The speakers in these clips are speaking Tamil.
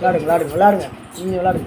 விளாடுங்க விளாடுங்க விளாடுங்க. நீங்கள் விளாடுங்க.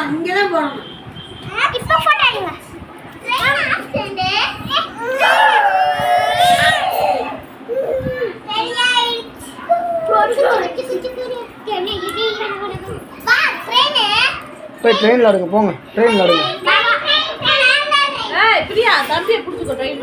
ஆமாம் இங்கே தான் போடணும் இப்போ போட்டோ எடுங்க. போய் ட்ரெயினில் அடுங்க போங்க. ட்ரெயினில் அடுங்க பிரியா தம்பியை பிடிச்சிக்கோ ட்ரெயின்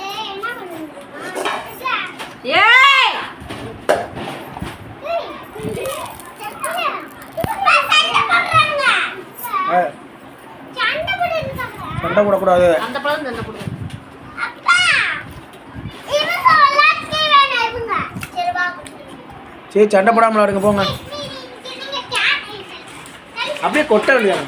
சண்டை போடக்கூடாது. அந்த பழம் சண்டை போடுங்க சரி சண்டை போடாமல் இருங்க போங்க. அப்படியே கொட்ட வேண்டியது